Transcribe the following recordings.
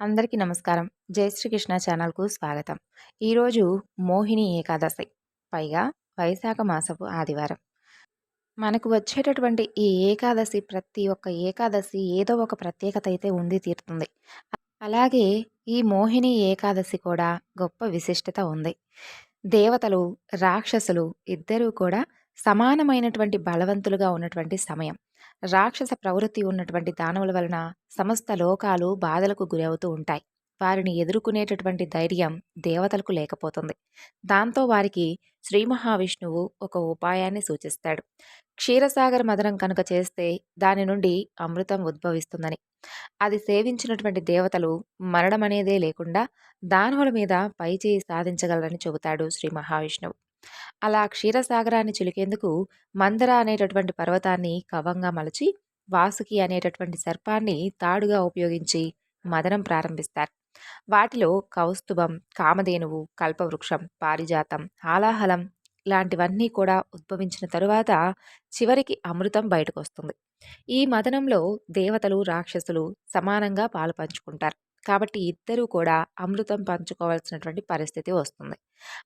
అందరికీ నమస్కారం. జై శ్రీకృష్ణ ఛానల్కు స్వాగతం. ఈరోజు మోహిని ఏకాదశి పైగా వైశాఖ మాసపు ఆదివారం. మనకు వచ్చేటటువంటి ఈ ఏకాదశి ప్రతి ఒక్క ఏకాదశి ఏదో ఒక ప్రత్యేకత అయితే ఉంది తీరుతుంది. అలాగే ఈ మోహిని ఏకాదశి కూడా గొప్ప విశిష్టత ఉంది. దేవతలు రాక్షసులు ఇద్దరూ కూడా సమానమైనటువంటి బలవంతులుగా ఉన్నటువంటి సమయం. రాక్షస ప్రవృత్తి ఉన్నటువంటి దానవుల వలన సమస్త లోకాలు బాధలకు గురవుతూ ఉంటాయి. వారిని ఎదుర్కొనేటటువంటి ధైర్యం దేవతలకు లేకపోతుంది. దాంతో వారికి శ్రీ మహావిష్ణువు ఒక ఉపాయాన్ని సూచిస్తాడు. క్షీరసాగర మదనం కనుక చేస్తే దాని నుండి అమృతం ఉద్భవిస్తుందని. అది సేవించినటువంటి దేవతలు మరణం అనేదే లేకుండా దానవుల మీద పైచేయి సాధించగలరని చెబుతాడు శ్రీ మహావిష్ణువు. అలా క్షీరసాగరాన్ని చిలికేందుకు మందర అనేటటువంటి పర్వతాన్ని కవంగా మలచి వాసుకి అనేటటువంటి సర్పాన్ని తాడుగా ఉపయోగించి మదనం ప్రారంభిస్తారు. వాటిలో కౌస్తుభం కామధేనువు కల్పవృక్షం పారిజాతం హాలాహలం లాంటివన్నీ కూడా ఉద్భవించిన తరువాత చివరికి అమృతం బయటకు వస్తుంది ఈ మదనంలో దేవతలు రాక్షసులు సమానంగా పాలు పంచుకుంటారు. కాబట్టి ఇద్దరూ కూడా అమృతం పంచుకోవాల్సినటువంటి పరిస్థితి వస్తుంది.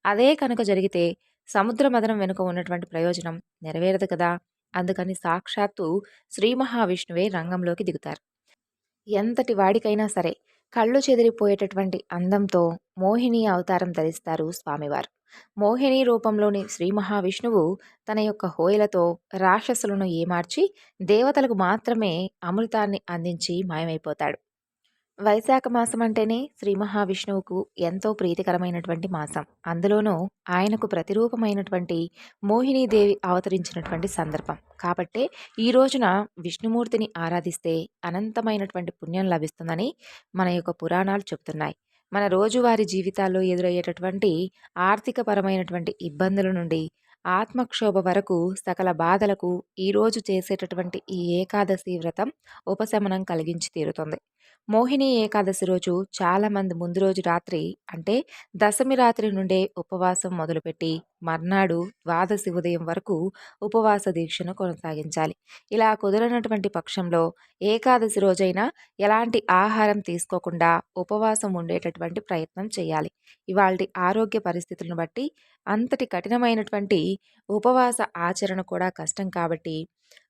అదే కనుక జరిగితే సముద్ర మదనం వెనుక ఉన్నటువంటి ప్రయోజనం నెరవేరదు కదా? అందుకని సాక్షాత్తు శ్రీ మహావిష్ణువే రంగంలోకి దిగుతారు. ఎంతటి వాడికైనా సరే కళ్ళు చెదిరిపోయేటటువంటి అందంతో మోహిని అవతారం ధరిస్తారు స్వామివారు. మోహిని రూపంలోని శ్రీ మహావిష్ణువు తన యొక్క హోయలతో రాక్షసులను ఏమార్చి దేవతలకు మాత్రమే అమృతాన్ని అందించి మాయమైపోతాడు. వైశాఖ మాసం అంటేనే శ్రీ మహావిష్ణువుకు ఎంతో ప్రీతికరమైనటువంటి మాసం. అందులోనూ ఆయనకు ప్రతిరూపమైనటువంటి మోహినీదేవి అవతరించినటువంటి సందర్భం. కాబట్టే ఈ రోజున విష్ణుమూర్తిని ఆరాధిస్తే అనంతమైనటువంటి పుణ్యం లభిస్తుందని మన యొక్క పురాణాలు చెబుతున్నాయి. మన రోజువారీ జీవితాల్లో ఎదురయ్యేటటువంటి ఆర్థికపరమైనటువంటి ఇబ్బందుల నుండి ఆత్మక్షోభ వరకు సకల బాధలకు ఈరోజు చేసేటటువంటి ఈ ఏకాదశి వ్రతం ఉపశమనం కలిగించి తీరుతుంది. మోహిని ఏకాదశి రోజు చాలామంది ముందు రోజు రాత్రి అంటే దశమి రాత్రి నుండే ఉపవాసం మొదలుపెట్టి మర్నాడు ద్వాదశి ఉదయం వరకు ఉపవాస దీక్షను కొనసాగించాలి. ఇలా కుదరనటువంటి పక్షంలో ఏకాదశి రోజైనా ఎలాంటి ఆహారం తీసుకోకుండా ఉపవాసం ఉండేటటువంటి ప్రయత్నం చేయాలి. ఇవాళ ఆరోగ్య పరిస్థితులను బట్టి అంతటి కఠినమైనటువంటి ఉపవాస ఆచరణ కూడా కష్టం కాబట్టి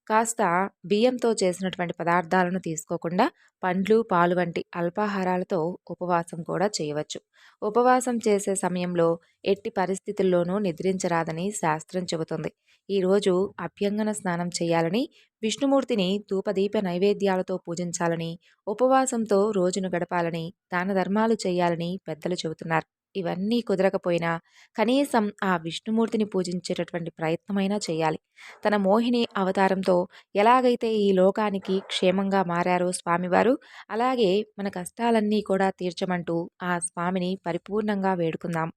కాస్త బియ్యంతో చేసినటువంటి పదార్థాలను తీసుకోకుండా పండ్లు పాలు వంటి అల్పాహారాలతో ఉపవాసం కూడా చేయవచ్చు. ఉపవాసం చేసే సమయంలో ఎట్టి పరిస్థితుల్లోనూ నిద్రించరాదని శాస్త్రం చెబుతుంది. ఈరోజు అభ్యంగన స్నానం చేయాలని విష్ణుమూర్తిని ధూపదీప నైవేద్యాలతో పూజించాలని ఉపవాసంతో రోజును గడపాలని దాన ధర్మాలు చేయాలని పెద్దలు చెబుతున్నారు. ఇవన్నీ కుదరకపోయినా కనీసం ఆ విష్ణుమూర్తిని పూజించేటటువంటి ప్రయత్నమైనా చేయాలి. తన మోహిని అవతారంతో ఎలాగైతే ఈ లోకానికి క్షేమంగా మారారో స్వామివారు అలాగే మన కష్టాలన్నీ కూడా తీర్చమంటూ ఆ స్వామిని పరిపూర్ణంగా వేడుకుందాం.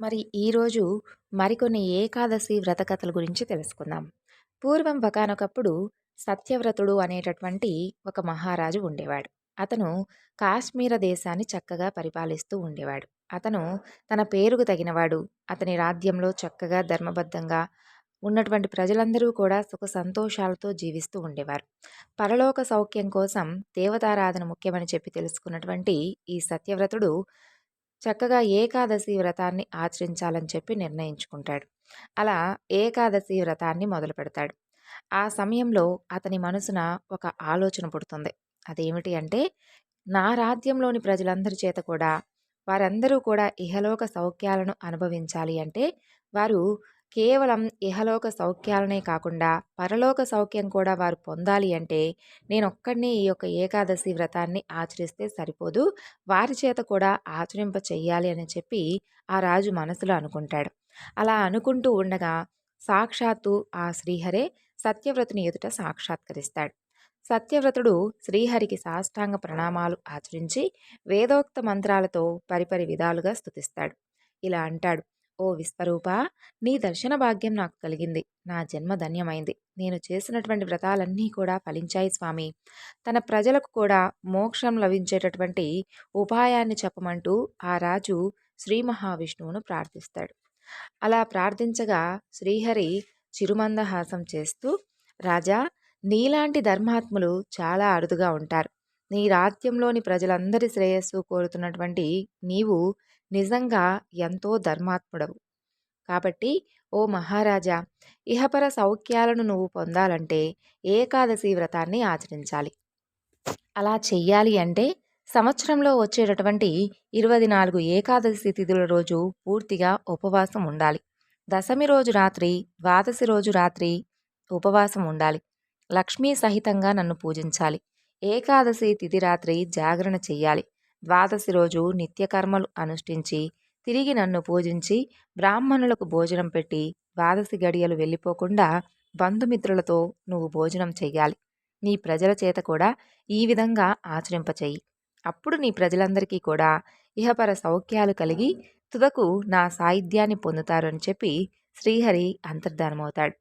మరి ఈరోజు మరికొన్ని ఏకాదశి వ్రతకథల గురించి తెలుసుకుందాం. పూర్వం ఒకనొకప్పుడు సత్యవ్రతుడు అనేటటువంటి ఒక మహారాజు ఉండేవాడు. అతను కాశ్మీర దేశాన్ని చక్కగా పరిపాలిస్తూ ఉండేవాడు. అతను తన పేరుకు తగినవాడు. అతని రాజ్యంలో చక్కగా ధర్మబద్ధంగా ఉన్నటువంటి ప్రజలందరూ కూడా సుఖ సంతోషాలతో జీవిస్తూ ఉండేవారు. పరలోక సౌఖ్యం కోసం దేవతారాధన ముఖ్యమని చెప్పి తెలుసుకున్నటువంటి ఈ సత్యవ్రతుడు చక్కగా ఏకాదశి వ్రతాన్ని ఆచరించాలని చెప్పి నిర్ణయించుకుంటాడు. అలా ఏకాదశి వ్రతాన్ని మొదలు పెడతాడు. ఆ సమయంలో అతని మనసున ఒక ఆలోచన పుడుతుంది. అదేమిటి అంటే నా రాజ్యంలోని ప్రజలందరి చేత కూడా వారందరూ కూడా ఇహలోక సౌఖ్యాలను అనుభవించాలి అంటే వారు కేవలం ఇహలోక సౌఖ్యాలనే కాకుండా పరలోక సౌఖ్యం కూడా వారు పొందాలి అంటే నేను ఒక్కడిని ఈ యొక్క ఏకాదశి వ్రతాన్ని ఆచరిస్తే సరిపోదు వారి చేత కూడా ఆచరింప చెయ్యాలి అని చెప్పి ఆ రాజు మనసులో అనుకుంటాడు. అలా అనుకుంటూ ఉండగా సాక్షాత్తు ఆ శ్రీహరే సత్యవ్రతుని ఎదుట సాక్షాత్కరిస్తాడు. సత్యవ్రతుడు శ్రీహరికి సాష్టాంగ ప్రణామాలు ఆచరించి వేదోక్త మంత్రాలతో పరిపరి విధాలుగా స్థుతిస్తాడు ఇలా అంటాడు ఓ విశ్వరూప నీ దర్శన భాగ్యం నాకు కలిగింది. నా జన్మ ధన్యమైంది. నేను చేసినటువంటి వ్రతాలన్నీ కూడా ఫలించాయి స్వామి. తన ప్రజలకు కూడా మోక్షం లభించేటటువంటి ఉపాయాన్ని చెప్పమంటూ ఆ రాజు శ్రీ మహావిష్ణువును ప్రార్థిస్తాడు. అలా ప్రార్థించగా శ్రీహరి చిరుమందహాసం చేస్తూ రాజా నీలాంటి ధర్మాత్ములు చాలా అరుదుగా ఉంటారు. నీ రాజ్యంలోని ప్రజలందరి శ్రేయస్సు కోరుతున్నటువంటి నీవు నిజంగా ఎంతో ధర్మాత్ముడవు. కాబట్టి ఓ మహారాజా ఇహపర సౌఖ్యాలను నువ్వు పొందాలంటే ఏకాదశి వ్రతాన్ని ఆచరించాలి. అలా చెయ్యాలి అంటే సంవత్సరంలో వచ్చేటటువంటి ఇరవై నాలుగు ఏకాదశి తిథుల రోజు పూర్తిగా ఉపవాసం ఉండాలి. దశమి రోజు రాత్రి ద్వాదశి రోజు రాత్రి ఉపవాసం ఉండాలి. లక్ష్మీ సహితంగా నన్ను పూజించాలి. ఏకాదశి తిథి రాత్రి జాగరణ చెయ్యాలి. ద్వాదశి రోజు నిత్యకర్మలు అనుష్ఠించి తిరిగి నన్ను పూజించి బ్రాహ్మణులకు భోజనం పెట్టి ద్వాదశి గడియలు వెళ్ళిపోకుండా బంధుమిత్రులతో నువ్వు భోజనం చెయ్యాలి. నీ ప్రజల చేత కూడా ఈ విధంగా ఆచరింపచెయ్యి. అప్పుడు నీ ప్రజలందరికీ కూడా ఇహపర సౌఖ్యాలు కలిగి తుదకు నా సాయిధ్యాన్ని పొందుతారు అని చెప్పి శ్రీహరి అంతర్ధానమవుతాడు.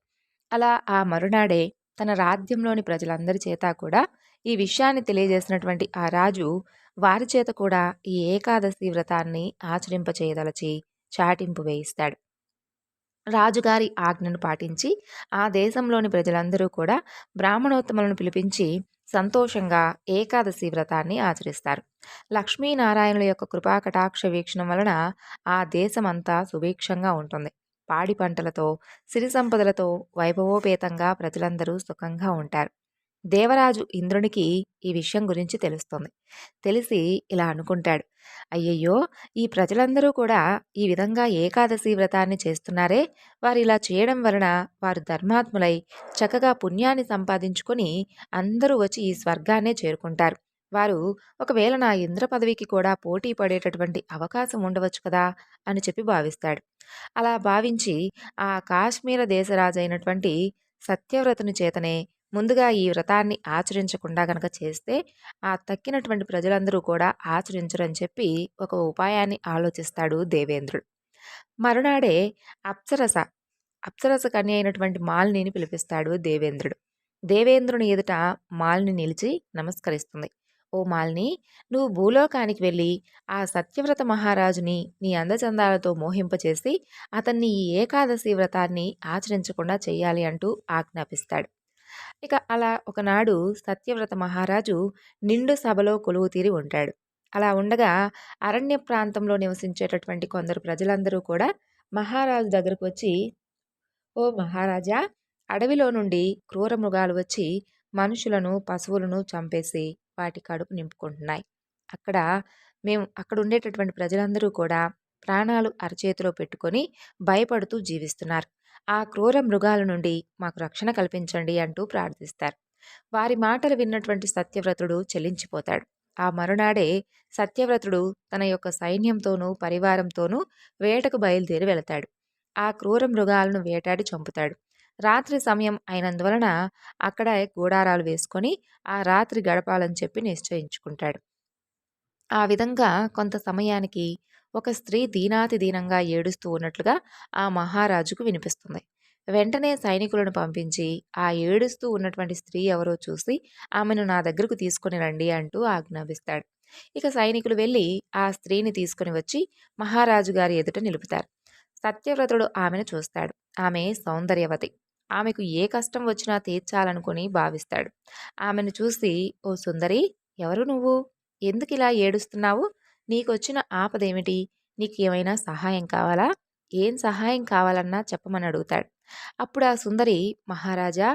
అలా ఆ మరునాడే తన రాజ్యంలోని ప్రజలందరి చేత కూడా ఈ విషయాన్ని తెలియజేసినటువంటి ఆ రాజు వారి చేత కూడా ఈ ఏకాదశి వ్రతాన్ని ఆచరింపచేయదలచి చాటింపు వేయిస్తాడు. రాజుగారి ఆజ్ఞను పాటించి ఆ దేశంలోని ప్రజలందరూ కూడా బ్రాహ్మణోత్తములను పిలిపించి సంతోషంగా ఏకాదశి వ్రతాన్ని ఆచరిస్తారు. లక్ష్మీనారాయణుల యొక్క కృపాకటాక్ష వీక్షణం వలన ఆ దేశమంతా సుభిక్షంగా ఉంటుంది. పాడి పంటలతో సిరి సంపదలతో వైభవోపేతంగా ప్రజలందరూ సుఖంగా ఉంటారు. దేవరాజు ఇంద్రునికి ఈ విషయం గురించి తెలుస్తుంది. తెలిసి ఇలా అనుకుంటాడు అయ్యయ్యో! ఈ ప్రజలందరూ కూడా ఈ విధంగా ఏకాదశి వ్రతాన్ని చేస్తున్నారే. వారు ఇలా చేయడం వలన వారు ధర్మాత్ములై చక్కగా పుణ్యాన్ని సంపాదించుకొని అందరూ వచ్చి ఈ స్వర్గాన్నే చేరుకుంటారు. వారు ఒకవేళ నా ఇంద్ర పదవికి కూడా పోటీ పడేటటువంటి అవకాశం ఉండవచ్చు కదా అని చెప్పి భావిస్తాడు. అలా భావించి ఆ కాశ్మీర దేశరాజు అయినటువంటి సత్యవ్రతుని చేతనే ముందుగా ఈ వ్రతాన్ని ఆచరించకుండా గనక చేస్తే ఆ తక్కినటువంటి ప్రజలందరూ కూడా ఆచరించరని చెప్పి ఒక ఉపాయాన్ని ఆలోచిస్తాడు దేవేంద్రుడు. మరునాడే అప్సరస అప్సరస కన్య అయినటువంటి మాలినిని పిలిపిస్తాడు దేవేంద్రుడు. దేవేంద్రుని ఎదుట మాలిని నిలిచి నమస్కరిస్తుంది. ఓ మాలిని నువ్వు భూలోకానికి వెళ్ళి ఆ సత్యవ్రత మహారాజుని నీ అందచందాలతో మోహింపచేసి అతన్ని ఈ ఏకాదశి వ్రతాన్ని ఆచరించకుండా చేయాలి అంటూ ఆజ్ఞాపిస్తాడు. ఇక అలా ఒకనాడు సత్యవ్రత మహారాజు నిండు సభలో కొలువు తీరి ఉంటాడు. అలా ఉండగా అరణ్య ప్రాంతంలో నివసించేటటువంటి కొందరు ప్రజలందరూ కూడా మహారాజు దగ్గరకు వచ్చి ఓ మహారాజా అడవిలో నుండి క్రూర మృగాలు వచ్చి మనుషులను పశువులను చంపేసి వాటి కడుపు నింపుకుంటున్నాయి. అక్కడ మేము అక్కడ ఉండేటటువంటి ప్రజలందరూ కూడా ప్రాణాలు అరచేతిలో పెట్టుకొని భయపడుతూ జీవిస్తున్నారు. ఆ క్రూర మృగాల నుండి మాకు రక్షణ కల్పించండి అంటూ ప్రార్థిస్తారు. వారి మాటలు విన్నటువంటి సత్యవ్రతుడు చెల్లించిపోతాడు. ఆ మరునాడే సత్యవ్రతుడు తన యొక్క సైన్యంతోనూ పరివారంతోనూ వేటకు బయలుదేరి వెళతాడు. ఆ క్రూర మృగాలను వేటాడి చంపుతాడు. రాత్రి సమయం అయినందువలన అక్కడ గూడారాలు వేసుకొని ఆ రాత్రి గడపాలని చెప్పి నిశ్చయించుకుంటాడు. ఆ విధంగా కొంత సమయానికి ఒక స్త్రీ దీనాతి దీనంగా ఏడుస్తూ ఉన్నట్లుగా ఆ మహారాజుకు వినిపిస్తుంది. వెంటనే సైనికులను పంపించి ఆ ఏడుస్తూ ఉన్నటువంటి స్త్రీ ఎవరో చూసి ఆమెను నా దగ్గరకు తీసుకుని రండి అంటూ ఆజ్ఞాపిస్తాడు. ఇక సైనికులు వెళ్ళి ఆ స్త్రీని తీసుకుని వచ్చి మహారాజు గారి ఎదుట నిలుపుతారు. సత్యవ్రతుడు ఆమెను చూస్తాడు. ఆమె సౌందర్యవతి. ఆమెకు ఏ కష్టం వచ్చినా తీర్చాలనుకుని భావిస్తాడు. ఆమెను చూసి ఓ సుందరి ఎవరు నువ్వు? ఎందుకు ఇలా ఏడుస్తున్నావు? నీకొచ్చిన ఆపదేమిటి? నీకు ఏమైనా సహాయం కావాలా? ఏం సహాయం కావాలన్నా చెప్పమని అడుగుతాడు. అప్పుడు ఆ సుందరి మహారాజా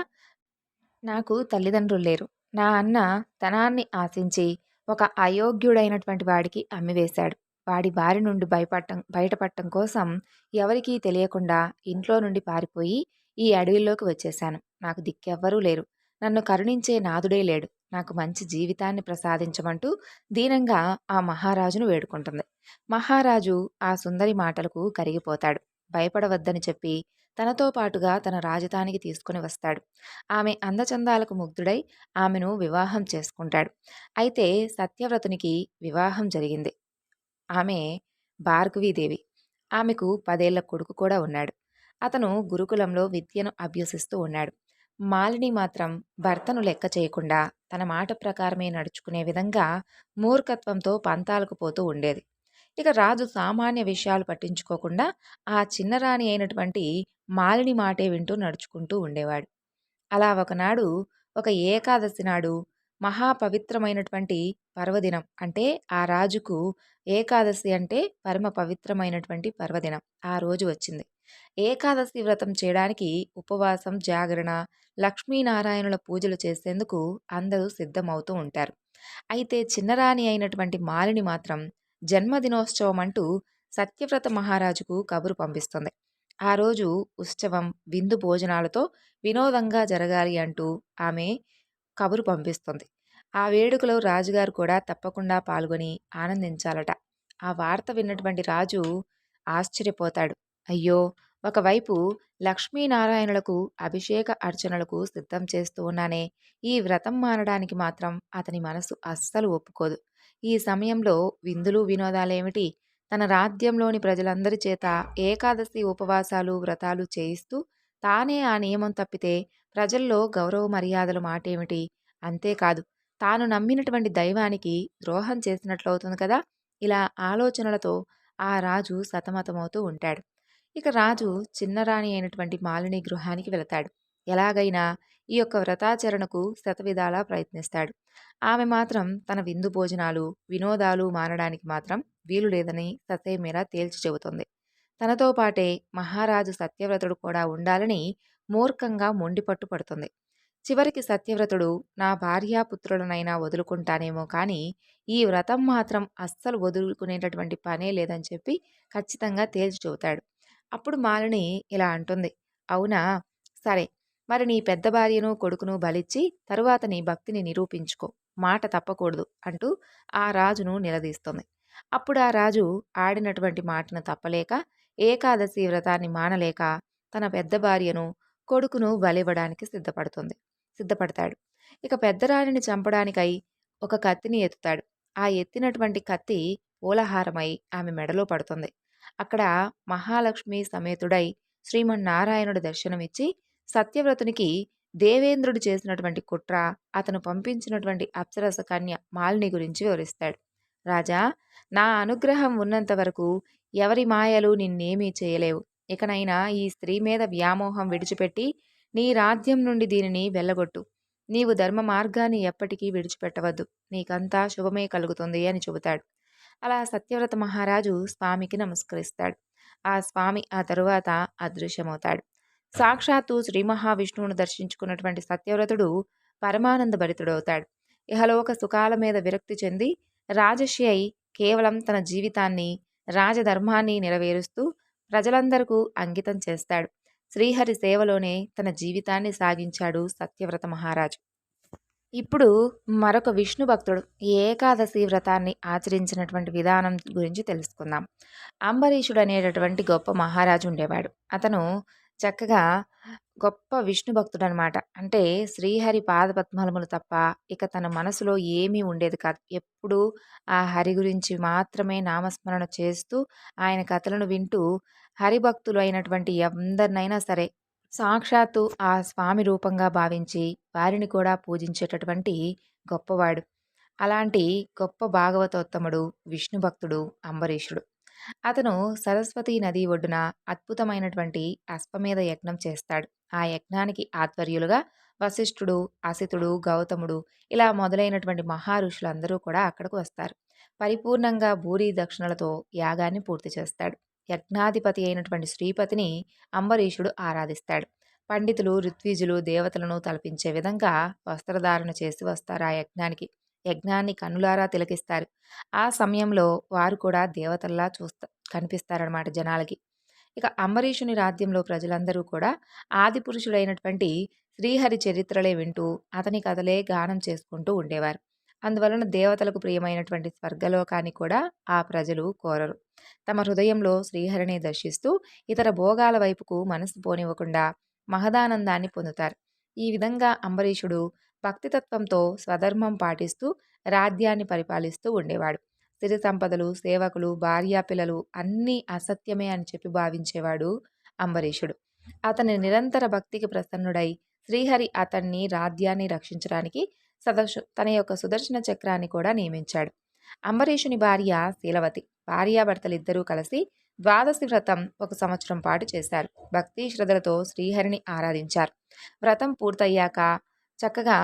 నాకు తల్లిదండ్రులు లేరు. నా అన్న ధనాన్ని ఆశించి ఒక అయోగ్యుడైనటువంటి వాడికి అమ్మివేశాడు. వాడి బారి నుండి భయపడటం బయటపడటం కోసం ఎవరికీ తెలియకుండా ఇంట్లో నుండి పారిపోయి ఈ అడవిలోకి వచ్చేశాను. నాకు దిక్కెవ్వరూ లేరు. నన్ను కరుణించే నాదుడే లేడు. నాకు మంచి జీవితాన్ని ప్రసాదించమంటూ దీనంగా ఆ మహారాజును వేడుకుంటుంది. మహారాజు ఆ సుందరి మాటలకు కరిగిపోతాడు. భయపడవద్దని చెప్పి తనతో పాటుగా తన రాజధానికి తీసుకుని వస్తాడు. ఆమె అందచందాలకు ముగ్ధుడై ఆమెను వివాహం చేసుకుంటాడు. అయితే సత్యవ్రతునికి వివాహం జరిగింది. ఆమె భార్గవీదేవి. ఆమెకు పదేళ్ళ కొడుకు కూడా ఉన్నాడు. అతను గురుకులంలో విద్యను అభ్యసిస్తూ ఉన్నాడు మాలిని మాత్రం భర్తను లెక్క చేయకుండా తన మాట ప్రకారమే నడుచుకునే విధంగా మూర్ఖత్వంతో పంతాలకు పోతూ ఉండేది ఇక రాజు సామాన్య విషయాలు పట్టించుకోకుండా ఆ చిన్నరాణి అయినటువంటి మాలిని మాటే వింటూ నడుచుకుంటూ ఉండేవాడు అలా ఒకనాడు ఒక ఏకాదశి నాడు మహాపవిత్రమైనటువంటి పర్వదినం. అంటే ఆ రాజుకు ఏకాదశి అంటే పరమ పవిత్రమైనటువంటి పర్వదినం. ఆ రోజు వచ్చింది. ఏకాదశి వ్రతం చేయడానికి ఉపవాసం, జాగరణ, లక్ష్మీనారాయణుల పూజలు చేసేందుకు అందరూ సిద్ధమవుతూ ఉంటారు. అయితే చిన్నరాణి అయినటువంటి మాలిని మాత్రం జన్మదినోత్సవం అంటూ సత్యవ్రత మహారాజుకు కబురు పంపిస్తుంది. ఆ రోజు ఉత్సవం, విందు భోజనాలతో వినోదంగా జరగాలి అంటూ ఆమె కబురు పంపిస్తుంది. ఆ వేడుకలో రాజుగారు కూడా తప్పకుండా పాల్గొని ఆనందించాలట. ఆ వార్త విన్నటువంటి రాజు ఆశ్చర్యపోతాడు. అయ్యో! ఒకవైపు లక్ష్మీనారాయణులకు అభిషేక అర్చనలకు సిద్ధం చేస్తూ ఉన్నానే, ఈ వ్రతం మానడానికి మాత్రం అతని మనసు అస్సలు ఒప్పుకోదు. ఈ సమయంలో విందులు వినోదాలేమిటి? తన రాజ్యంలోని ప్రజలందరి చేత ఏకాదశి ఉపవాసాలు, వ్రతాలు చేయిస్తూ తానే ఆ నియమం తప్పితే ప్రజల్లో గౌరవ మర్యాదలు మాటేమిటి? అంతేకాదు తాను నమ్మినటువంటి దైవానికి ద్రోహం చేసినట్లవుతుంది కదా! ఇలా ఆలోచనలతో ఆ రాజు సతమతమవుతూ ఉంటాడు. ఇక రాజు చిన్నరాణి అయినటువంటి మాలిని గృహానికి వెళతాడు. ఎలాగైనా ఈ యొక్క వ్రతాచరణకు శతవిధాలా ప్రయత్నిస్తాడు. ఆమె మాత్రం తన విందు భోజనాలు, వినోదాలు మానడానికి మాత్రం వీలు లేదని ససేమిరా తేల్చి చెబుతుంది. తనతో పాటే మహారాజు సత్యవ్రతుడు కూడా ఉండాలని మూర్ఖంగా మొండిపట్టు పడుతుంది. చివరికి సత్యవ్రతుడు నా భార్యాపుత్రులనైనా వదులుకుంటానేమో కానీ ఈ వ్రతం మాత్రం అస్సలు వదులుకునేటటువంటి పనే లేదని చెప్పి ఖచ్చితంగా తేల్చి చెబుతాడు. అప్పుడు మాలిని ఇలా అంటుంది. అవునా? సరే. మరి నీ పెద్ద భార్యను, కొడుకును బలిచ్చి తరువాత నీ భక్తిని నిరూపించుకో. మాట తప్పకూడదు అంటూ ఆ రాజును నిలదీస్తుంది. అప్పుడు ఆ రాజు ఆడినటువంటి మాటను తప్పలేక ఏకాదశి వ్రతాన్ని మానలేక తన పెద్ద భార్యను, కొడుకును బలివ్వడానికి సిద్ధపడుతుంది. సిద్ధపడతాడు. ఇక పెద్దరాణిని చంపడానికై ఒక కత్తిని ఎత్తుతాడు. ఆ ఎత్తినటువంటి కత్తి పూలహారమై ఆమె మెడలో పడుతుంది. అక్కడ మహాలక్ష్మి సమేతుడై శ్రీమన్నారాయణుడు దర్శనమిచ్చి సత్యవ్రతునికి దేవేంద్రుడు చేసినటువంటి కుట్ర, అతను పంపించినటువంటి అప్సరస కన్య మాలిని గురించి వివరిస్తాడు. రాజా! నా అనుగ్రహం ఉన్నంత వరకు ఎవరి మాయలు నిన్నేమీ చేయలేవు. ఇకనైనా ఈ స్త్రీ మీద వ్యామోహం విడిచిపెట్టి నీ రాజ్యం నుండి దీనిని వెళ్ళగొట్టు. నీవు ధర్మ మార్గాన్ని ఎప్పటికీ విడిచిపెట్టవద్దు. నీకంతా శుభమే కలుగుతుంది అని చెబుతాడు. అలా సత్యవ్రత మహారాజు స్వామికి నమస్కరిస్తాడు. ఆ స్వామి ఆ తరువాత అదృశ్యమవుతాడు. సాక్షాత్తు శ్రీ మహావిష్ణువును దర్శించుకున్నటువంటి సత్యవ్రతుడు పరమానంద భరితుడవుతాడు. ఇహలోక సుఖాల మీద విరక్తి చెంది రాజర్షి అయి కేవలం తన జీవితాన్ని రాజధర్మాన్ని నెరవేరుస్తూ ప్రజలందరకు అంకితం చేస్తాడు. శ్రీహరి సేవలోనే తన జీవితాన్ని సాగించాడు సత్యవ్రత మహారాజు. ఇప్పుడు మరొక విష్ణు భక్తుడు ఏకాదశి వ్రతాన్ని ఆచరించినటువంటి విధానం గురించి తెలుసుకుందాం. అంబరీషుడు అనేటటువంటి గొప్ప మహారాజు ఉండేవాడు. అతను చక్కగా గొప్ప విష్ణు భక్తుడు అనమాట అంటే శ్రీహరి పాదపద్మలములు తప్ప ఇక తన మనసులో ఏమీ ఉండేది కాదు. ఎప్పుడూ ఆ హరి గురించి మాత్రమే నామస్మరణ చేస్తూ ఆయన కథలను వింటూ హరిభక్తులు అయినటువంటి ఎందరినైనా సరే సాక్షాత్తు ఆ స్వామి రూపంగా భావించి వారిని కూడా పూజించేటటువంటి గొప్పవాడు. అలాంటి గొప్ప భాగవతోత్తముడు, విష్ణు భక్తుడు అంబరీషుడు. అతను సరస్వతీ నది ఒడ్డున అద్భుతమైనటువంటి అశ్వమేధ యజ్ఞం చేస్తాడు. ఆ యజ్ఞానికి ఆధ్వర్యులుగా వశిష్ఠుడు, అసితుడు, గౌతముడు ఇలా మొదలైనటువంటి మహారుషులందరూ కూడా అక్కడకు వస్తారు. పరిపూర్ణంగా భూరి దక్షిణలతో యాగాన్ని పూర్తి చేస్తాడు. యజ్ఞాధిపతి అయినటువంటి శ్రీపతిని అంబరీషుడు ఆరాధిస్తాడు. పండితులు, ఋత్విజులు దేవతలను తలపించే విధంగా వస్త్రధారణ చేసి వస్తారు ఆ యజ్ఞానికి. యజ్ఞాన్ని కన్నులారా తిలకిస్తారు. ఆ సమయంలో వారు కూడా దేవతల్లా చూస్తా కనిపిస్తారనమాట జనాలకి. ఇక అంబరీషుని రాజ్యంలో ప్రజలందరూ కూడా ఆదిపురుషుడైనటువంటి శ్రీహరి చరిత్రలే వింటూ అతని కథలే గానం చేసుకుంటూ ఉండేవారు. అందువలన దేవతలకు ప్రియమైనటువంటి స్వర్గలోకాన్ని కూడా ఆ ప్రజలు కోరరు. తమ హృదయంలో శ్రీహరిని దర్శిస్తూ ఇతర భోగాల వైపుకు మనసు పోనివ్వకుండా మహదానందాన్ని పొందుతారు. ఈ విధంగా అంబరీషుడు భక్తితత్వంతో స్వధర్మం పాటిస్తూ రాజ్యాన్ని పరిపాలిస్తూ ఉండేవాడు. సిరి సంపదలు, సేవకులు, భార్యాపిల్లలు అన్నీ అసత్యమే అని చెప్పి భావించేవాడు అంబరీషుడు. అతని నిరంతర భక్తికి ప్రసన్నుడై శ్రీహరి అతన్ని రాజ్యాన్ని రక్షించడానికి సదశు తన యొక్క సుదర్శన చక్రాన్ని కూడా నియమించాడు. అంబరీషుని భార్య శీలవతి. భార్యాభర్తలిద్దరూ కలిసి ద్వాదశి వ్రతం ఒక సంవత్సరం పాటు చేశారు. భక్తి శ్రద్ధలతో శ్రీహరిని ఆరాధించారు. వ్రతం పూర్తయ్యాక చక్కగా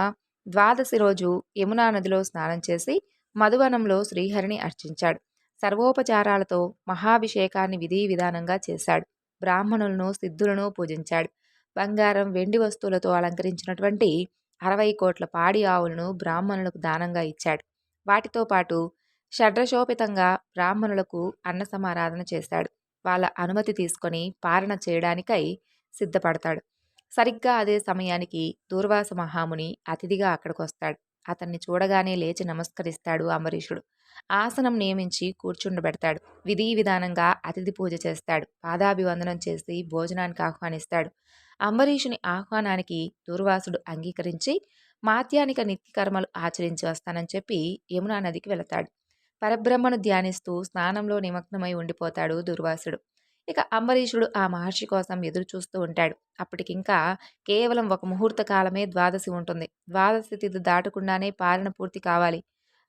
ద్వాదశి రోజు యమునా నదిలో స్నానం చేసి మధువనంలో శ్రీహరిని అర్చించాడు సర్వోపచారాలతో మహాభిషేకాన్ని విధి విధానంగా చేశాడు బ్రాహ్మణులను సిద్ధులను పూజించాడు బంగారం వెండి వస్తువులతో అలంకరించినటువంటి అరవై కోట్ల పాడి ఆవులను బ్రాహ్మణులకు దానంగా ఇచ్చాడు. వాటితో పాటు షడ్రశోభితంగా బ్రాహ్మణులకు అన్న సమారాధన చేశాడు. వాళ్ళ అనుమతి తీసుకొని పారణ చేయడానికై సిద్ధపడతాడు. సరిగ్గా అదే సమయానికి దూర్వాస మహాముని అతిథిగా అక్కడికి వస్తాడు అతన్ని చూడగానే లేచి నమస్కరిస్తాడు అంబరీషుడు. ఆసనం నియమించి కూర్చుండబెడతాడు. విధి విధానంగా అతిథి పూజ చేస్తాడు. పాదాభివందనం చేసి భోజనానికి ఆహ్వానిస్తాడు. అంబరీషుని ఆహ్వానానికి దూర్వాసుడు అంగీకరించి మాత్యానిక నిత్యకర్మలు ఆచరించి వస్తానని చెప్పి యమునా నదికి వెళతాడు. పరబ్రహ్మను ధ్యానిస్తూ స్నానంలో నిమగ్నమై ఉండిపోతాడు దుర్వాసుడు. ఇక అంబరీషుడు ఆ మహర్షి కోసం ఎదురు చూస్తూ ఉంటాడు. అప్పటికింకా కేవలం ఒక ముహూర్త కాలమే ద్వాదశి ఉంటుంది. ద్వాదశి తిథి దాటకుండానే పాలన పూర్తి కావాలి.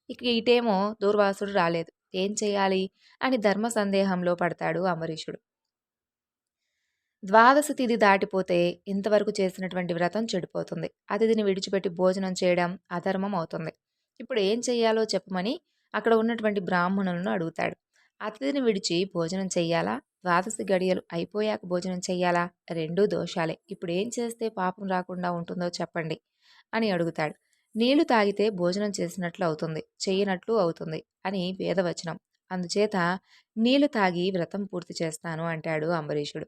ఇక ఇటేమో దూర్వాసుడు రాలేదు. ఏం చేయాలి? అని ధర్మ సందేహంలో పడతాడు అంబరీషుడు. ద్వాదశి తిథి దాటిపోతే ఇంతవరకు చేసినటువంటి వ్రతం చెడిపోతుంది. అతిథిని విడిచిపెట్టి భోజనం చేయడం అధర్మం అవుతుంది. ఇప్పుడు ఏం చెయ్యాలో చెప్పమని అక్కడ ఉన్నటువంటి బ్రాహ్మణులను అడుగుతాడు. అతిథిని విడిచి భోజనం చెయ్యాలా? ద్వాదశి గడియలు అయిపోయాక భోజనం చెయ్యాలా? రెండూ దోషాలే. ఇప్పుడు ఏం చేస్తే పాపం రాకుండా ఉంటుందో చెప్పండి అని అడుగుతాడు. నీళ్ళు తాగితే భోజనం చేసినట్లు అవుతుంది. చెయ్యనట్లు అవుతుంది అని వేదవచనం. అందుచేత నీళ్ళు తాగి వ్రతం పూర్తి చేస్తాను అంటాడు అంబరీషుడు.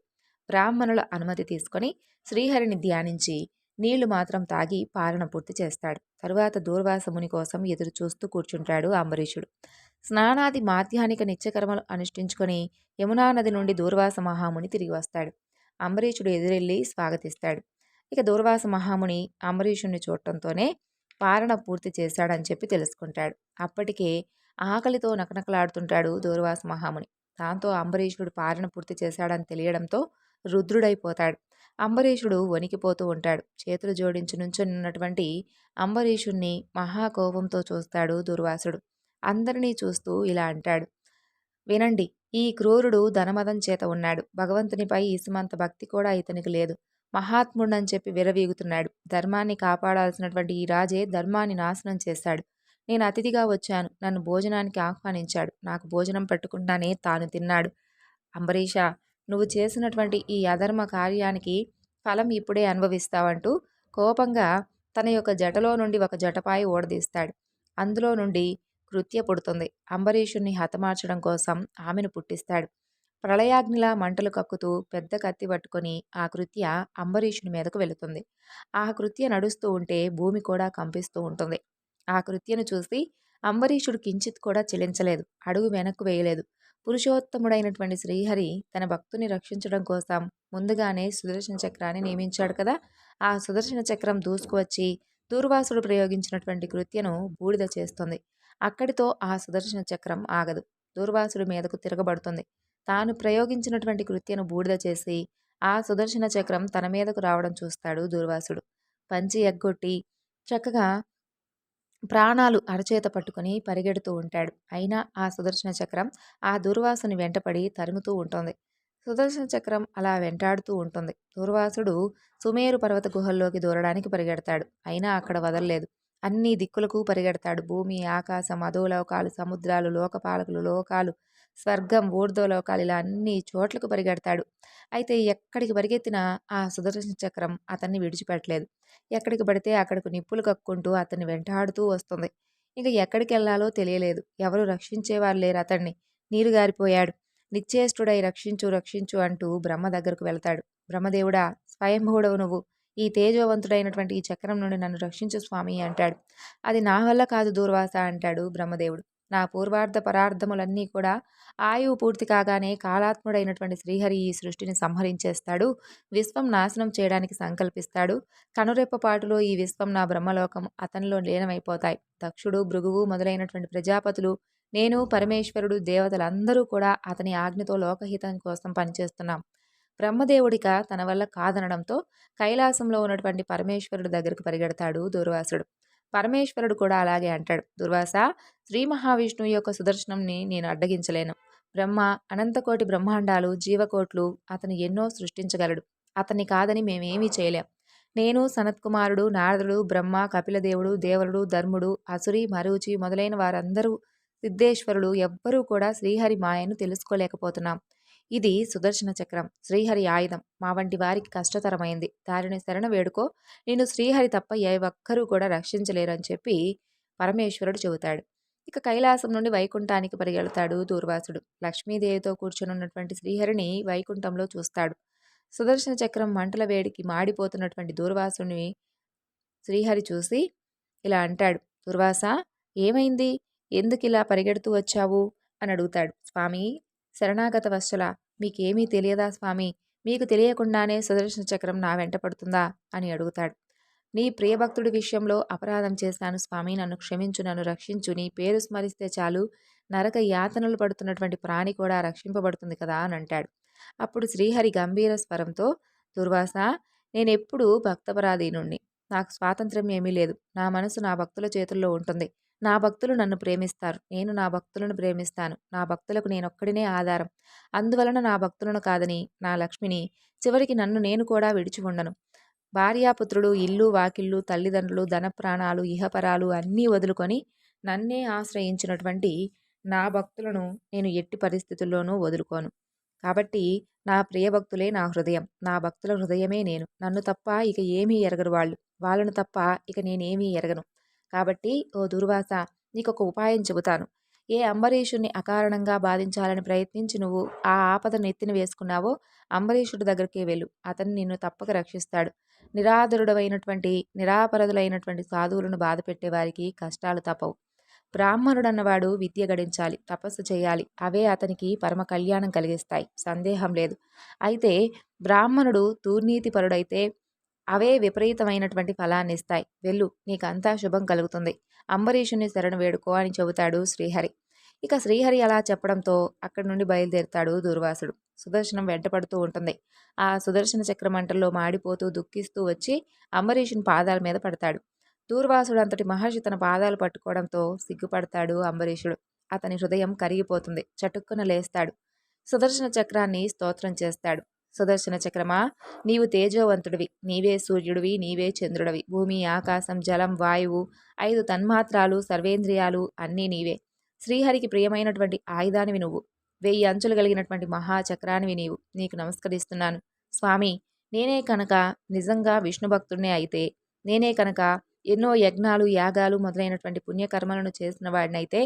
బ్రాహ్మణుల అనుమతి తీసుకొని శ్రీహరిని ధ్యానించి నీళ్ళు మాత్రం తాగి పాలన పూర్తి చేస్తాడు. తరువాత దూర్వాసముని కోసం ఎదురు చూస్తూ కూర్చుంటాడు అంబరీషుడు. స్నానాది మాధ్యానిక నిత్యకర్మలు అనుష్ఠించుకొని యమునా నది నుండి దూర్వాస మహాముని తిరిగి వస్తాడు. అంబరీషుడు ఎదురెళ్ళి స్వాగతిస్తాడు. ఇక దూర్వాస మహాముని అంబరీషుణ్ణి చూడటంతోనే పాలన పూర్తి చేశాడని చెప్పి తెలుసుకుంటాడు. అప్పటికే ఆకలితో నకనకలాడుతుంటాడు దూర్వాస మహాముని. దాంతో అంబరీషుడు పాలన పూర్తి చేశాడని తెలియడంతో రుద్రుడైపోతాడు. అంబరీషుడు వణికిపోతూ ఉంటాడు. చేతులు జోడించి నుంచున్నటువంటి అంబరీషుణ్ణి మహాకోపంతో చూస్తాడు దుర్వాసుడు. అందరినీ చూస్తూ ఇలా అంటాడు. వినండి ఈ క్రూరుడు ధనమదం చేత ఉన్నాడు. భగవంతునిపై ఇసుమంత భక్తి కూడా ఇతనికి లేదు. మహాత్ముడని చెప్పి విరవీగుతున్నాడు ధర్మాన్ని కాపాడాల్సినటువంటి ఈ రాజే ధర్మాన్ని నాశనం చేశాడు. నేను అతిథిగా వచ్చాను. నన్ను భోజనానికి ఆహ్వానించాడు. నాకు భోజనం పెట్టుకుంటానే తాను తిన్నాడు. అంబరీష నువ్వు చేసినటువంటి ఈ అధర్మ కార్యానికి ఫలం ఇప్పుడే అనుభవిస్తావంటూ కోపంగా తన యొక్క జటలో నుండి ఒక జటపాయి ఓడదీస్తాడు. అందులో నుండి కృత్య పుడుతుంది. అంబరీషుణ్ణి హతమార్చడం కోసం ఆమెను పుట్టిస్తాడు. ప్రళయాగ్నిలా మంటలు కక్కుతూ పెద్ద కత్తి పట్టుకొని ఆ కృత్య అంబరీషుని మీదకు వెళుతుంది. ఆ కృత్య నడుస్తూ ఉంటే భూమి కూడా కంపిస్తూ ఉంటుంది. ఆ కృత్యను చూసి అంబరీషుడు కించిత్ కూడా చెలించలేదు. అడుగు వెనక్కు వేయలేదు. పురుషోత్తముడైనటువంటి శ్రీహరి తన భక్తుని రక్షించడం కోసం ముందుగానే సుదర్శన చక్రాన్ని నియమించాడు కదా. ఆ సుదర్శన చక్రం దూసుకువచ్చి దూర్వాసుడు ప్రయోగించినటువంటి కృత్యను బూడిద చేస్తుంది. అక్కడితో ఆ సుదర్శన చక్రం ఆగదు. దూర్వాసుడి మీదకు తిరగబడుతుంది. తాను ప్రయోగించినటువంటి కృత్యను బూడిద చేసి ఆ సుదర్శన చక్రం తన మీదకు రావడం చూస్తాడు దూర్వాసుడు. పంచి ఎగ్గొట్టి చక్కగా ప్రాణాలు అరచేత పట్టుకుని పరిగెడుతూ ఉంటాడు. అయినా ఆ సుదర్శన చక్రం ఆ దుర్వాసుని వెంటపడి తరుముతూ ఉంటుంది. సుదర్శన చక్రం అలా వెంటాడుతూ ఉంటుంది. దుర్వాసుడు సుమేరు పర్వత గుహల్లోకి దూరడానికి పరిగెడతాడు. అయినా అక్కడ వదలలేదు. అన్ని దిక్కులకు పరిగెడతాడు. భూమి ఆకాశం అధోలోకాలు సముద్రాలు లోకపాలకులు లోకాలు స్వర్గం ఊర్ధ్వలోకాలు ఇలా అన్ని చోట్లకు పరిగెడతాడు. అయితే ఎక్కడికి పరిగెత్తినా ఆ సుదర్శన చక్రం అతన్ని విడిచిపెట్టలేదు. ఎక్కడికి పడితే అక్కడికి నిప్పులు కక్కుంటూ అతన్ని వెంటాడుతూ వస్తుంది. ఇక ఎక్కడికి వెళ్ళాలో తెలియలేదు. ఎవరు రక్షించేవారు లేరు అతన్ని. నీరు గారిపోయాడు. నిశ్చేష్టుడై రక్షించు రక్షించు అంటూ బ్రహ్మ దగ్గరకు వెళ్తాడు. బ్రహ్మదేవుడా స్వయంభూడవు నువ్వు. ఈ తేజవంతుడైనటువంటి ఈ చక్రం నుండి నన్ను రక్షించు స్వామి అంటాడు. అది నా వల్ల కాదు దూర్వాస అంటాడు బ్రహ్మదేవుడు. నా పూర్వార్ధ పరార్థములన్నీ కూడా ఆయువు పూర్తి కాగానే కాలాత్ముడైనటువంటి శ్రీహరి ఈ సృష్టిని సంహరించేస్తాడు. విశ్వం నాశనం చేయడానికి సంకల్పిస్తాడు. కనురెప్పపాటులో ఈ విశ్వం నా బ్రహ్మలోకం అతనిలో లీనమైపోతాయి. దక్షుడు భృగువు మొదలైనటువంటి ప్రజాపతులు నేను పరమేశ్వరుడు దేవతలందరూ కూడా అతని ఆజ్ఞతో లోకహితం కోసం పనిచేస్తున్నాం. బ్రహ్మదేవుడిక తన వల్ల కాదనడంతో కైలాసంలో ఉన్నటువంటి పరమేశ్వరుడు దగ్గరకు పరిగెడతాడు దూర్వాసుడు. పరమేశ్వరుడు కూడా అలాగే అంటాడు. దుర్వాస శ్రీ మహావిష్ణువు యొక్క సుదర్శనంని నేను అడ్డగించలేను. బ్రహ్మ అనంతకోటి బ్రహ్మాండాలు జీవకోట్లు అతను ఎన్నో సృష్టించగలడు. అతన్ని కాదని మేమేమీ చేయలేం. నేను సనత్కుమారుడు నారదుడు బ్రహ్మ కపిలదేవుడు దేవరుడు ధర్ముడు అసురి మరూచి మొదలైన వారందరూ సిద్ధేశ్వరుడు ఎవ్వరూ కూడా శ్రీహరి మాయను తెలుసుకోలేకపోతున్నాం. ఇది సుదర్శన చక్రం. శ్రీహరి ఆయుధం. మా వంటి వారికి కష్టతరమైంది. దారిని శరణ వేడుకో. నేను శ్రీహరి తప్ప ఏ ఒక్కరూ కూడా రక్షించలేరని చెప్పి పరమేశ్వరుడు చెబుతాడు. ఇక కైలాసం నుండి వైకుంఠానికి పరిగెడతాడు దూర్వాసుడు. లక్ష్మీదేవితో కూర్చునున్నటువంటి శ్రీహరిని వైకుంఠంలో చూస్తాడు. సుదర్శన చక్రం మంటల వేడికి మాడిపోతున్నటువంటి దూర్వాసుని శ్రీహరి చూసి ఇలా అంటాడు. దుర్వాస ఏమైంది? ఎందుకు ఇలా పరిగెడుతూ వచ్చావు? అని అడుగుతాడు. స్వామి శరణాగత వస్తుల మీకేమీ తెలియదా స్వామి? మీకు తెలియకుండానే సుదర్శన చక్రం నా వెంట పడుతుందా? అని అడుగుతాడు. నీ ప్రియభక్తుడి విషయంలో అపరాధం చేశాను స్వామి. నన్ను క్షమించు నన్ను రక్షించు. నీ పేరు స్మరిస్తే చాలు. నరక యాతనలు పడుతున్నటువంటి ప్రాణి కూడా రక్షింపబడుతుంది కదా అని అంటాడు. అప్పుడు శ్రీహరి గంభీర స్వరంతో దుర్వాస నేనెప్పుడు భక్తపరాధీనుణ్ణి. నాకు స్వాతంత్రం ఏమీ లేదు. నా మనసు నా భక్తుల చేతుల్లో ఉంటుంది. నా భక్తులు నన్ను ప్రేమిస్తారు. నేను నా భక్తులను ప్రేమిస్తాను. నా భక్తులకు నేనొక్కడినే ఆధారం. అందువలన నా భక్తులను కాదని నా లక్ష్మిని చివరికి నన్ను నేను కూడా విడిచి ఉండను. భార్యాపుత్రుడు ఇల్లు వాకిళ్ళు తల్లిదండ్రులు ధనప్రాణాలు ఇహపరాలు అన్నీ వదులుకొని నన్నే ఆశ్రయించినటువంటి నా భక్తులను నేను ఎట్టి పరిస్థితుల్లోనూ వదులుకోను. కాబట్టి నా ప్రియభక్తులే నా హృదయం. నా భక్తుల హృదయమే నేను. నన్ను తప్ప ఇక ఏమీ ఎరగరు వాళ్ళు. వాళ్ళను తప్ప ఇక నేనేమీ ఎరగను. కాబట్టి ఓ దుర్వాస నీకొక ఉపాయం చెబుతాను. ఏ అంబరీషుణ్ణి అకారణంగా బాధించాలని ప్రయత్నించి నువ్వు ఆ ఆపదను ఎత్తిన వేసుకున్నావో అంబరీషుడి దగ్గరికి వెళ్ళు. అతను నిన్ను తప్పక రక్షిస్తాడు. నిరాధరుడమైనటువంటి నిరాపరదులైనటువంటి సాధువులను బాధ పెట్టేవారికి కష్టాలు తప్పవు. బ్రాహ్మణుడన్నవాడు విద్య గడించాలి తపస్సు చేయాలి. అవే అతనికి పరమ కళ్యాణం కలిగిస్తాయి. సందేహం లేదు. అయితే బ్రాహ్మణుడు దుర్నీతిపరుడైతే అవే విపరీతమైనటువంటి ఫలాన్ని ఇస్తాయి. వెళ్ళు నీకంతా శుభం కలుగుతుంది. అంబరీషుని శరణు వేడుకో అని చెబుతాడు శ్రీహరి. ఇక శ్రీహరి అలా చెప్పడంతో అక్కడి నుండి బయలుదేరుతాడు దూర్వాసుడు. సుదర్శనం వెంటపడుతూ ఉంటుంది. ఆ సుదర్శన చక్రమంటల్లో మాడిపోతూ దుఃఖిస్తూ వచ్చి అంబరీషుని పాదాల మీద పడతాడు. దూర్వాసుడు అంతటి మహర్షి తన పాదాలు పట్టుకోవడంతో సిగ్గుపడతాడు అంబరీషుడు. అతని హృదయం కరిగిపోతుంది. చటుక్కున లేస్తాడు. సుదర్శన చక్రాన్ని స్తోత్రం చేస్తాడు. సుదర్శన చక్రమా? నీవు తేజోవంతుడివి నీవే సూర్యుడివి నీవే చంద్రుడివి. భూమి ఆకాశం జలం వాయువు ఐదు తన్మాత్రాలు సర్వేంద్రియాలు అన్నీ నీవే. శ్రీహరికి ప్రియమైనటువంటి ఆయుధానివి నువ్వు. వెయ్యి అంచులు కలిగినటువంటి మహాచక్రానివి నీవు. నీకు నమస్కరిస్తున్నాను. స్వామి నేనే కనుక నిజంగా విష్ణు భక్తుడినే అయితే నేనే కనుక ఎన్నో యజ్ఞాలు యాగాలు మొదలైనటువంటి పుణ్యకర్మలను చేసిన వాడినైతే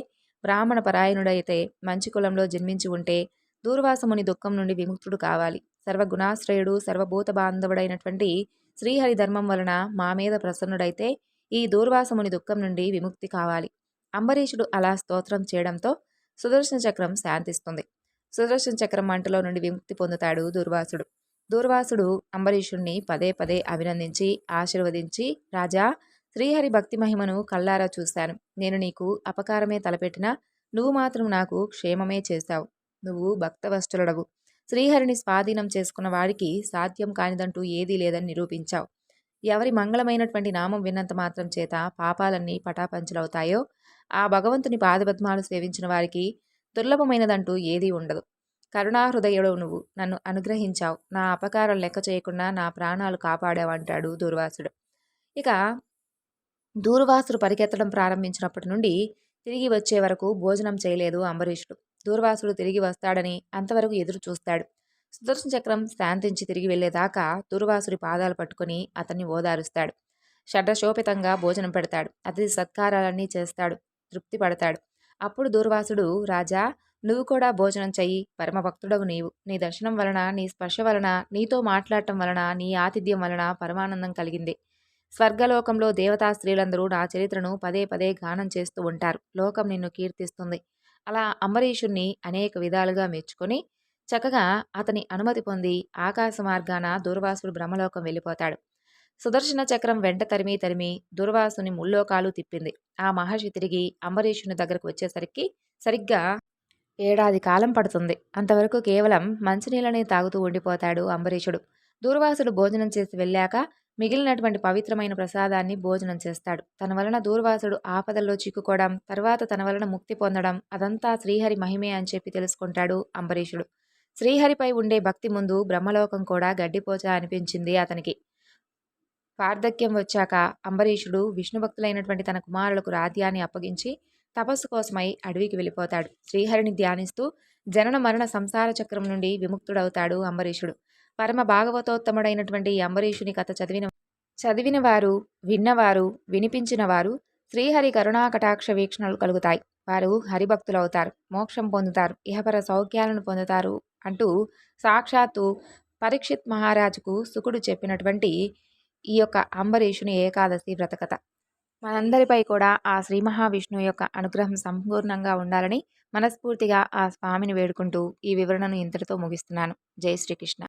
బ్రాహ్మణ పరాయణుడైతే మంచి కులంలో జన్మించి ఉంటే దూర్వాసముని దుఃఖం నుండి విముక్తుడు కావాలి. సర్వగుణాశ్రయుడు సర్వభూత బాంధవుడైనటువంటి శ్రీహరి ధర్మం వలన మా మీద ప్రసన్నుడైతే ఈ దూర్వాసముని దుఃఖం నుండి విముక్తి కావాలి. అంబరీషుడు అలా స్తోత్రం చేయడంతో సుదర్శన చక్రం శాంతిస్తుంది. సుదర్శన చక్రం మంటలో నుండి విముక్తి పొందుతాడు దూర్వాసుడు. దూర్వాసుడు అంబరీషుణ్ణి పదే పదే అభినందించి ఆశీర్వదించి రాజా శ్రీహరి భక్తి మహిమను కల్లారా చూశాను. నేను నీకు అపకారమే తలపెట్టినా నువ్వు మాత్రం నాకు క్షేమమే చేశావు. నువ్వు భక్తవస్తుడవు శ్రీహరిని స్వాధీనం చేసుకున్న వాడికి సాధ్యం కానిదంటూ ఏదీ లేదని నిరూపించావు. ఎవరి మంగళమైనటువంటి నామం విన్నంత మాత్రం చేత పాపాలన్నీ పటాపంచలవుతాయో ఆ భగవంతుని పాదపద్మాలు సేవించిన వారికి దుర్లభమైనదంటూ ఏదీ ఉండదు. కరుణాహృదయుడు నువ్వు. నన్ను అనుగ్రహించావు. నా అపకారం లెక్క చేయకుండా నా ప్రాణాలు కాపాడావంటాడు దూర్వాసుడు. ఇక దూర్వాసుడు పరిగెత్తడం ప్రారంభించినప్పటి నుండి తిరిగి వచ్చే వరకు భోజనం చేయలేదు అంబరీషుడు. దూర్వాసుడు తిరిగి వస్తాడని అంతవరకు ఎదురు చూస్తాడు. సుదర్శన చక్రం శాంతించి తిరిగి వెళ్ళేదాకా దూర్వాసుడి పాదాలు పట్టుకుని అతన్ని ఓదారుస్తాడు. షడ్రశోపితంగా భోజనం పెడతాడు. అతిథి సత్కారాలన్నీ చేస్తాడు. తృప్తి పడతాడు. అప్పుడు దూర్వాసుడు రాజా నువ్వు కూడా భోజనం చెయ్యి. పరమభక్తుడవు నీవు. నీ దర్శనం వలన నీ స్పర్శ వలన నీతో మాట్లాడటం వలన నీ ఆతిథ్యం వలన పరమానందం కలిగింది. స్వర్గలోకంలో దేవతా స్త్రీలందరూ నా చరిత్రను పదే పదే గానం చేస్తూ ఉంటారు. లోకం నిన్ను కీర్తిస్తుంది. అలా అంబరీషుణ్ణి అనేక విధాలుగా మెచ్చుకొని చక్కగా అతని అనుమతి పొంది ఆకాశ మార్గాన దూర్వాసుడు బ్రహ్మలోకం వెళ్ళిపోతాడు. సుదర్శన చక్రం వెంట తరిమి తరిమి దూర్వాసుని ముల్లోకాలు తిప్పింది. ఆ మహర్షి తిరిగి అంబరీషుని దగ్గరకు వచ్చేసరికి సరిగ్గా ఏడాది కాలం పడుతుంది. అంతవరకు కేవలం మంచినీళ్ళనే తాగుతూ ఉండిపోతాడు అంబరీషుడు. దూర్వాసుడు భోజనం చేసి వెళ్ళాక మిగిలినటువంటి పవిత్రమైన ప్రసాదాన్ని భోజనం చేస్తాడు. తన వలన దూర్వాసుడు ఆపదల్లో చిక్కుకోవడం తర్వాత తన వలన ముక్తి పొందడం అదంతా శ్రీహరి మహిమే అని చెప్పి తెలుసుకుంటాడు అంబరీషుడు. శ్రీహరిపై ఉండే భక్తి ముందు బ్రహ్మలోకం కూడా గడ్డిపోచ అనిపించింది అతనికి. వార్ధక్యం వచ్చాక అంబరీషుడు విష్ణు భక్తులైనటువంటి తన కుమారులకు రాధ్యాన్ని అప్పగించి తపస్సు కోసమై అడవికి వెళ్ళిపోతాడు. శ్రీహరిని ధ్యానిస్తూ జనన మరణ సంసార చక్రం నుండి విముక్తుడవుతాడు అంబరీషుడు. పరమ భాగవతోత్తముడైనటువంటి అంబరీషుని కథ చదివిన చదివిన వారు విన్నవారు వినిపించిన వారు శ్రీహరి కరుణాకటాక్ష వీక్షణలు కలుగుతాయి. వారు హరిభక్తులవుతారు మోక్షం పొందుతారు ఇహపర సౌఖ్యాలను పొందుతారు అంటూ సాక్షాత్తు పరీక్షిత్ మహారాజుకు సుకుడు చెప్పినటువంటి ఈ యొక్క అంబరీషుని ఏకాదశి వ్రతకథ మనందరిపై కూడా ఆ శ్రీ మహావిష్ణువు యొక్క అనుగ్రహం సంపూర్ణంగా ఉండాలని మనస్ఫూర్తిగా ఆ స్వామిని వేడుకుంటూ ఈ వివరణను ఇంతటితో ముగిస్తున్నాను. జై శ్రీకృష్ణ.